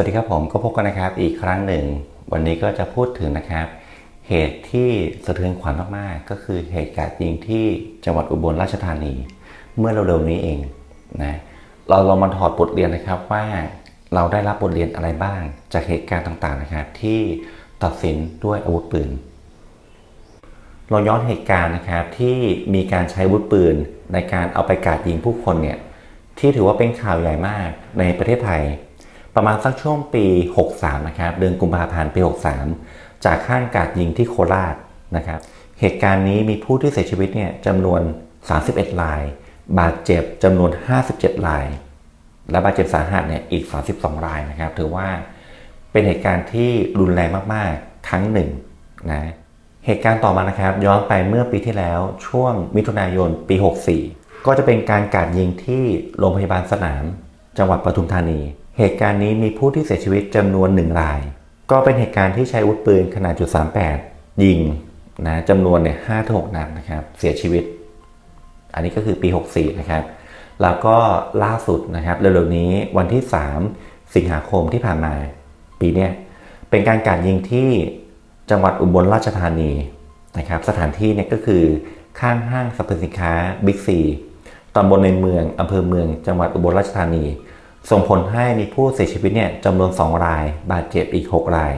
วัสดีครับผมก็พบกันนะครับอีกครั้งหนึ่ง วันนี้ก็จะพูดถึงนะครับ เหตุที่สะเทือนขวัญมากๆก็คือเหตุการณ์ยิงที่จังหวัดอุบลราชธานี เมื่อเร็วๆนี้เองนะเราลองมาถอดบทเรียนนะครับว่าเราได้รับบทเรียนอะไรบ้าง จากเหตุการณ์ต่างๆนะครับ ที่ตัดสินด้วยอาวุธปืน เราย้อนเหตุการณ์นะครับที่มีการใช้อาวุธปืนในการเอาไปกาดยิงผู้คนเนี่ยที่ถือว่าเป็นข่าวใหญ่มากในประเทศไทย ประมาณสักช่วงปี 63 นะครับ เดือนกุมภาพันธ์ปี 63 จากข้างกาดยิงที่โคราชนะครับ เหตุการณ์นี้มีผู้ที่เสียชีวิตเนี่ยจำนวน 31ราย บาดเจ็บจำนวน 57ราย และบาดเจ็บสาหัสเนี่ยอีก 32รายนะครับ ถือว่าเป็นเหตุการณ์ที่รุนแรงมากๆ ครั้งหนึ่งนะ เหตุการณ์ต่อมานะครับ ย้อนไปเมื่อปีที่แล้วช่วงมิถุนายนปี 64 ก็จะเป็นการกาดยิงที่โรงพยาบาลสนาม จังหวัดปทุมธานี เหตุการณ์นี้มีผู้ที่เสียชีวิตจำนวนหนึ่งราย ก็เป็นเหตุการณ์ที่ใช้อาวุธปืนขนาดจุด38 ยิงนะจำนวนเนี่ยห้าถึงหกนัดนะครับ เสียชีวิต อันนี้ก็คือปี 64 นะครับ แล้วก็ล่าสุดนะครับเร็วๆนี้วันที่ 3 สิงหาคมที่ผ่านมา ปีเนี้ยเป็นการกาดยิงที่จังหวัดอุบลราชธานีนะครับ สถานที่เนี่ยก็คือข้างห้างสรรพสินค้าบิ๊กซีตำบลในเมืองอำเภอเมือง จังหวัดอุบลราชธานี ส่งผลให้มีผู้เสียชีวิตเนี่ยจำนวน 2 ราย บาดเจ็บอีก 6 ราย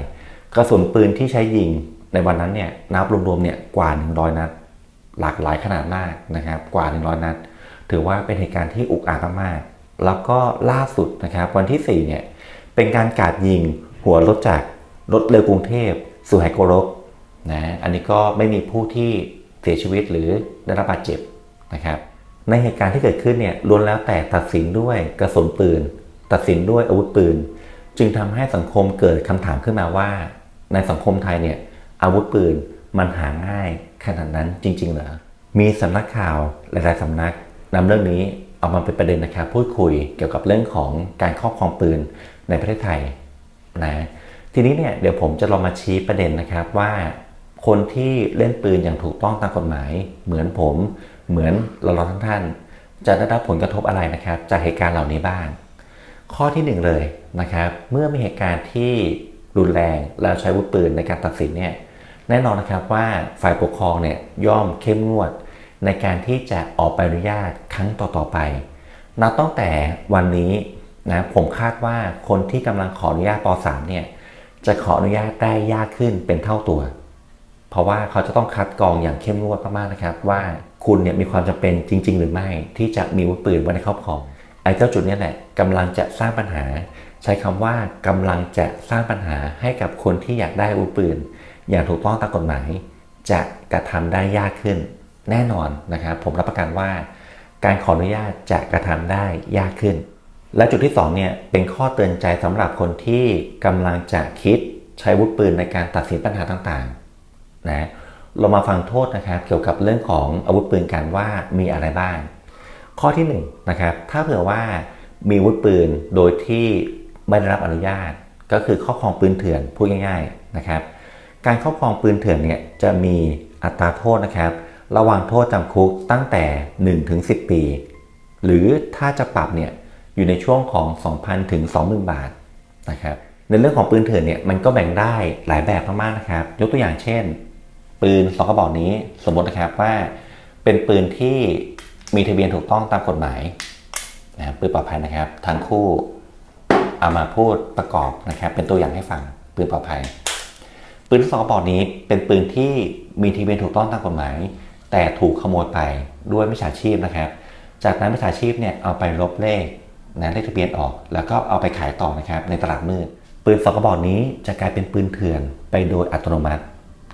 กระสุนปืนที่ใช้ยิงในวันนั้นเนี่ยนับรวมๆเนี่ยกว่า 100 นัด หลากหลายขนาดมากนะครับ กว่า 100 นัด ถือว่าเป็นเหตุการณ์ที่อุกอาจมากๆแล้วก็ล่าสุดนะครับวันที่4เนี่ยเป็นการกาดยิงหัวรถจากรถเร็วกรุงเทพสู่ไหโกรกนะอันนี้ก็ไม่มีผู้ที่เสียชีวิตหรือได้รับบาดเจ็บนะครับในเหตุการณ์ที่เกิดขึ้นเนี่ยล้วนแล้วแต่ตัดสินด้วยกระสุนปืน ตัดสินด้วยอาวุธปืน จึงทำให้สังคมเกิดคำถามขึ้นมาว่า ในสังคมไทยเนี่ยอาวุธปืนมันหาง่ายขนาดนั้นจริงๆเหรอมีสำนักข่าวหลายๆสำนักนำเรื่องนี้เอามาเป็นประเด็นนะครับพูดคุยเกี่ยวกับเรื่องของการครอบครองปืนในประเทศไทยนะทีนี้เนี่ยเดี๋ยวผมจะลองมาชี้ประเด็นนะครับว่าคนที่เล่นปืนอย่างถูกต้องตามกฎหมาย เหมือนผมเหมือนเราๆทั้งท่านจะได้รับผลกระทบอะไรนะครับ จากเหตุการณ์เหล่านี้บ้าง ข้อที่หนึ่งเลยนะครับ เมื่อมีเหตุการณ์ที่รุนแรงแล้วใช้อาวุธปืนในการตัดสินเนี่ยแน่นอนนะครับว่าฝ่ายปกครองเนี่ยย่อมเข้มงวด ในการที่จะออกใบอนุญาตครั้งต่อๆไป นับตั้งแต่วันนี้นะผมคาดว่าคนที่กำลังขออนุญาตป .3 เนี่ยจะขออนุญาตได้ยากขึ้นเป็นเท่าตัว เพราะว่าเขาจะต้องคัดกรองอย่างเข้มงวดมากๆนะครับ ว่าคุณเนี่ยมีความจำเป็นจริง ๆ หรือไม่ที่จะมีอาวุธปืนไว้ในครอบครอง ไอ้เจ้าจุดนี้แหละกำลังจะสร้างปัญหา ใช้คำว่ากำลังจะสร้างปัญหาให้กับคนที่อยากได้อาวุธปืน อย่างถูกต้องตามกฎหมาย จะกระทำได้ยากขึ้น แน่นอนนะครับผมรับประกันว่า การขออนุญาตจะกระทำได้ยากขึ้น และจุดที่2เนี่ยเป็นข้อเตือนใจสำหรับคนที่กำลังจะคิดใช้อาวุธปืนในการตัดสินปัญหาต่างๆนะเรามาฟังโทษนะครับเกี่ยวกับเรื่องของอาวุธปืนกันว่ามีอะไรบ้าง ข้อที่1นงนะครับถ้าเผื่อว่ามีวุธปืนโดยที่ไม่ได้รับอนุญาต ก็คือครอบครองปืนเถื่อนพูดง่ายๆนะครับการครอบครองปืนเถื่อนเนี่ยจะมีอัตราโทษนะครับ ระหว่างโทษจำคุกตั้งแต่1ถึง10 ปี หรือถ้าจะปรับเนี่ยอยู่ในช่วงของ 2,000ถึง20,000 บาทนะครับในเรื่องของปืนเถื่อนเนี่ยมันก็แบ่งได้หลายแบบมากๆนะครับ ยกตัวอย่างเช่น ปืนสองกระบอกนี้สมมตินะครับว่า เป็นปืนที่ มีทะเบียนถูกต้องตามกฎหมายนะปืนปลอดภัยนะครับ ทั้งคู่เอามาพูดประกอบนะครับ เป็นตัวอย่างให้ฟังปืนปลอดภัยปืนสองกระบอกนี้เป็นปืนที่มีทะเบียนถูกต้องตามกฎหมาย แต่ถูกขโมยไปด้วยมิจฉาชีพนะครับ จากนั้นมิจฉาชีพเนี่ยเอาไปลบเลขนะเลขทะเบียนออก แล้วก็เอาไปขายต่อนะครับในตลาดมืดปืนสองกระบอกนี้จะกลายเป็นปืนเถื่อนไปโดยอัตโนมัติ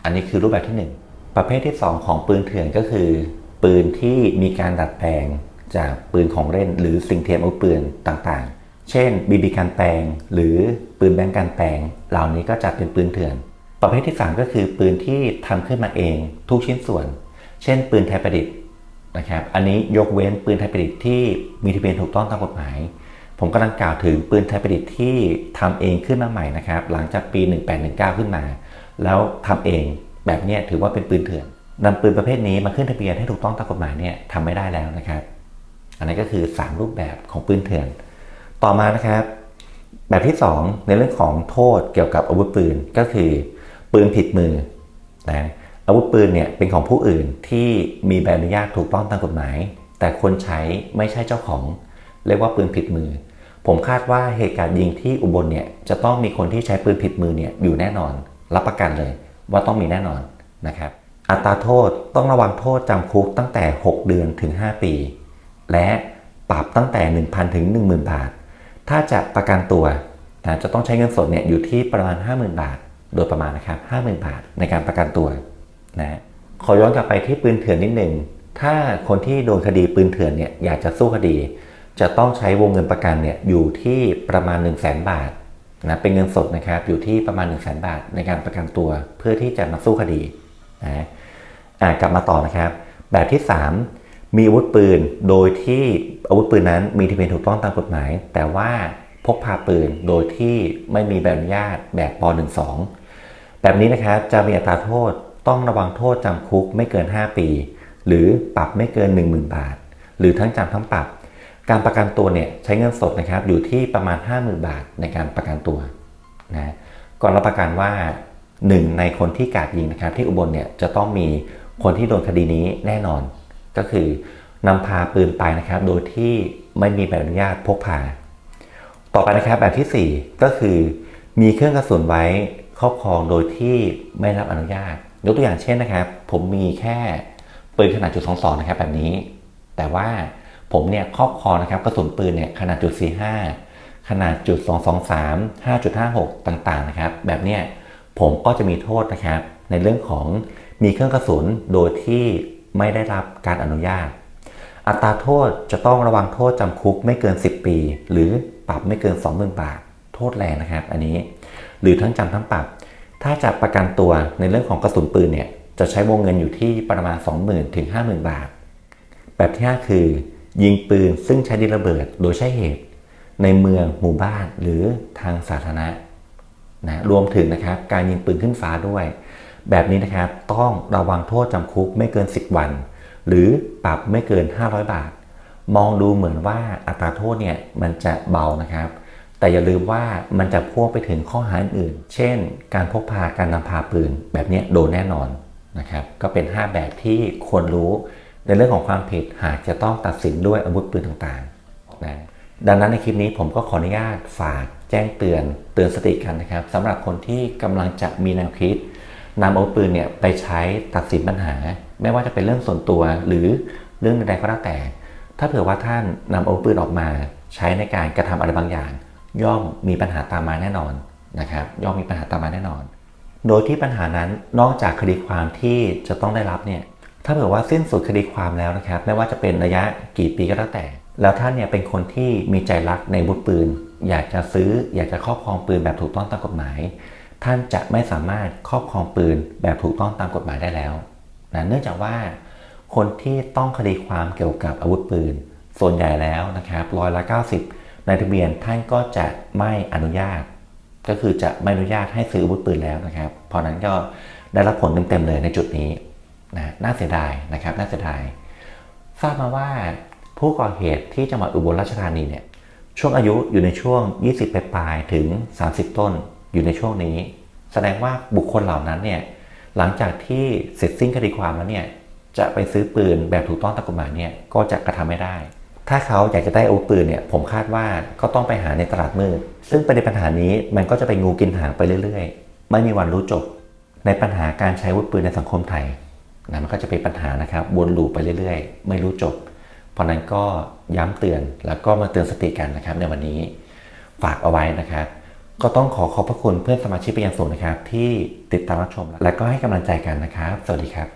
อันนี้คือรูปแบบที่ 1 ประเภทที่ 2 ของปืนเถื่อนก็คือ ปืนที่มีการดัดแปลงจากปืนของเล่น หรือสิ่งเทียมอาวุธปืนต่างๆ เช่นบีบีการแปลง หรือปืนแบงการแปลง เหล่านี้ก็จัดเป็นปืนเถื่อน ประเภทที่ 3 ก็คือปืนที่ทำขึ้นมาเองทุกชิ้นส่วน เช่น ปืนไทยประดิษฐ์นะครับ อันนี้ยกเว้นปืนไทยประดิษฐ์ที่มีทะเบียนถูกต้องตามกฎหมาย ผมกำลังกล่าวถึงปืนไทยประดิษฐ์ที่ทำเองขึ้นมาใหม่นะครับ หลังจากปี 1819 ขึ้นมา แล้วทำเองแบบนี้ถือว่าเป็นปืนเถื่อน นำปืนประเภทนี้มาขึ้นทะเบียนให้ถูกต้องตามกฎหมายเนี่ยทำไม่ได้แล้วนะครับ อันนี้ก็คือ 3 รูปแบบของปืนเถื่อน ต่อมานะครับ แบบที่ 2 ในเรื่องของโทษเกี่ยวกับอาวุธปืนก็คือ ปืนผิดมือนะอาวุธปืนเนี่ยเป็นของผู้อื่นที่มีใบอนุญาตถูกต้องตามกฎหมาย แต่คนใช้ไม่ใช่เจ้าของ เรียกว่าปืนผิดมือ ผมคาดว่าเหตุการณ์ยิงที่อุบลเนี่ยจะต้องมีคนที่ใช้ปืนผิดมือเนี่ยอยู่แน่นอน รับประกันเลยว่าต้องมีแน่นอนนะครับ อัตราโทษต้องระวังโทษจำคุกตั้งแต่ 6 เดือนถึง 5 ปี และปรับตั้งแต่ 1,000 ถึง 10,000 บาท ถ้าจะประกันตัวนะจะต้องใช้เงินสดเนี่ยอยู่ที่ประมาณ 50,000 บาท โดยประมาณนะครับ 50,000 บาทในการประกันตัวนะขอย้อนกลับไปที่ปืนเถื่อนนิดหนึ่งถ้าคนที่โดนคดีปืนเถื่อนเนี่ยอยากจะสู้คดี จะต้องใช้วงเงินประกันเนี่ยอยู่ที่ประมาณ 1 0 0 0 0แบาทนะเป็นเงินสดนะครับอยู่ที่ประมาณ 1 0 0 0 0แบาทในการประกันตัว เพื่อที่จะมาสู้คดี กลับมาต่อนะครับ แบบที่ 3 มีอาวุธปืนโดยที่อาวุธปืนนั้นมีทะเบียนถูกต้องตามกฎหมาย แต่ว่าพกพาปืนโดยที่ไม่มีใบอนุญาตแบบป .12 แบบนี้นะครับจะมีอัตราโทษต้องระวังโทษจำคุกไม่เกิน 5 ปี หรือปรับไม่เกิน 10,000 บาท หรือทั้งจำทั้งปรับ การประกันตัวเนี่ยใช้เงินสดนะครับอยู่ที่ประมาณ 50,000 บาทในการประกันตัวนะก่อนรับประกันว่าหนึ่งในคนที่กาดยิงนะครับที่อุบลเนี่ยจะต้องมี คนที่โดนคดีนี้แน่นอน ก็คือนำพาปืนไปนะครับ โดยที่ไม่มีใบอนุญาตพกพา ต่อไปนะครับแบบที่ 4 ก็คือ มีเครื่องกระสุนไว้ครอบครองโดยที่ไม่รับอนุญาต ยกตัวอย่างเช่นนะครับ ผมมีแค่ปืนขนาดจุดสองสองนะครับแบบนี้ แต่ว่าผมเนี่ยครอบครองนะครับกระสุนปืนเนี่ยขนาดจุดสี่ห้าขนาดจุดสองสองสามห้าจุดห้าหกต่างๆนะครับ แบบเนี้ยผมก็จะมีโทษนะครับ ในเรื่องของ มีเครื่องกระสุนโดยที่ไม่ได้รับการอนุญาต อัตราโทษจะต้องระวังโทษจำคุกไม่เกิน 10 ปี หรือปรับไม่เกิน 20,000 บาท โทษแรงนะครับ อันนี้ หรือทั้งจำทั้งปรับ ถ้าจะประกันตัวในเรื่องของกระสุนปืนเนี่ยจะใช้วงเงินอยู่ที่ประมาณ 20,000ถึง50,000 บาท แบบที่ 5 คือ ยิงปืนซึ่งใช้ดินระเบิดโดยใช้เหตุ ในเมืองหมู่บ้านหรือทางสาธารณะนะรวมถึงนะครับการยิงปืนขึ้นฟ้าด้วย แบบนี้นะครับต้องระวังโทษจำคุกไม่เกิน 10 วัน หรือปรับไม่เกิน 500 บาท มองดูเหมือนว่าอัตราโทษเนี่ยมันจะเบานะครับ แต่อย่าลืมว่ามันจะพ่วงไปถึงข้อหาอื่น เช่น การพกพาการนำพาปืน แบบนี้โดนแน่นอนนะครับก็เป็น 5 แบบที่ควรรู้ในเรื่องของความผิดหากจะต้องตัดสินด้วยอาวุธปืนต่างๆนะดังนั้นในคลิปนี้ผมก็ขออนุญาตฝากแจ้งเตือนเตือนสติกันนะครับสำหรับคนที่กำลังจะมีแนวคิด นำอาวุธปืนเนี่ยไปใช้ตัดสินปัญหา ไม่ว่าจะเป็นเรื่องส่วนตัวหรือเรื่องใดๆก็แล้วแต่ ถ้าเผื่อว่าท่านนำอาวุธปืนออกมาใช้ในการกระทำอะไรบางอย่าง ย่อมมีปัญหาตามมาแน่นอนนะครับย่อมมีปัญหาตามมาแน่นอน โดยที่ปัญหานั้นนอกจากคดีความที่จะต้องได้รับเนี่ยถ้าเผื่อว่าสิ้นสุดคดีความแล้วนะครับ ไม่ว่าจะเป็นระยะกี่ปีก็แล้วแต่ แล้วท่านเนี่ยเป็นคนที่มีใจรักในอาวุธปืน อยากจะซื้ออยากจะครอบครองปืนแบบถูกต้องตามกฎหมาย ท่านจะไม่สามารถครอบครองปืนแบบถูกต้องตามกฎหมายได้แล้วนะเนื่องจากว่าคนที่ต้องคดีความเกี่ยวกับอาวุธปืน ส่วนใหญ่แล้วนะครับร้อยละ 90 ในทะเบียนท่านก็จะไม่อนุญาต ก็คือจะไม่อนุญาตให้ซื้ออาวุธปืนแล้วนะครับ เพราะนั้นก็ได้รับผลเต็มๆเลยในจุดนี้นะน่าเสียดายนะครับน่าเสียดายทราบมาว่าผู้ก่อเหตุที่จังหวัดอุบลราชธานีเนี่ยช่วงอายุอยู่ในช่วง 20ปลายถึง 30 ต้น อยู่ในช่วงนี้ แสดงว่าบุคคลเหล่านั้นเนี่ยหลังจากที่เสร็จสิ้นคดีความแล้วเนี่ยจะไปซื้อปืนแบบถูกต้องตามกฎหมายเนี่ยก็จะกระทำไม่ได้ ถ้าเขาอยากจะได้อาวุธปืนเนี่ยผมคาดว่าก็ต้องไปหาในตลาดมืด ซึ่งประเด็นปัญหานี้มันก็จะไปงูกินหางไปเรื่อยๆ ไม่มีวันรู้จบ ในปัญหาการใช้อาวุธปืนในสังคมไทยนะมันก็จะเป็นปัญหานะครับวนลูปไปเรื่อยๆ ไม่รู้จบ เพราะนั้นก็ย้ำเตือนแล้วก็มาเตือนสติกันนะครับในวันนี้ฝากเอาไว้นะครับ ก็ต้องขอขอบพระคุณเพื่อนสมาชิกเป็นอย่างสูงนะครับ ที่ติดตามรับชมและก็ให้กำลังใจกันนะครับ สวัสดีครับ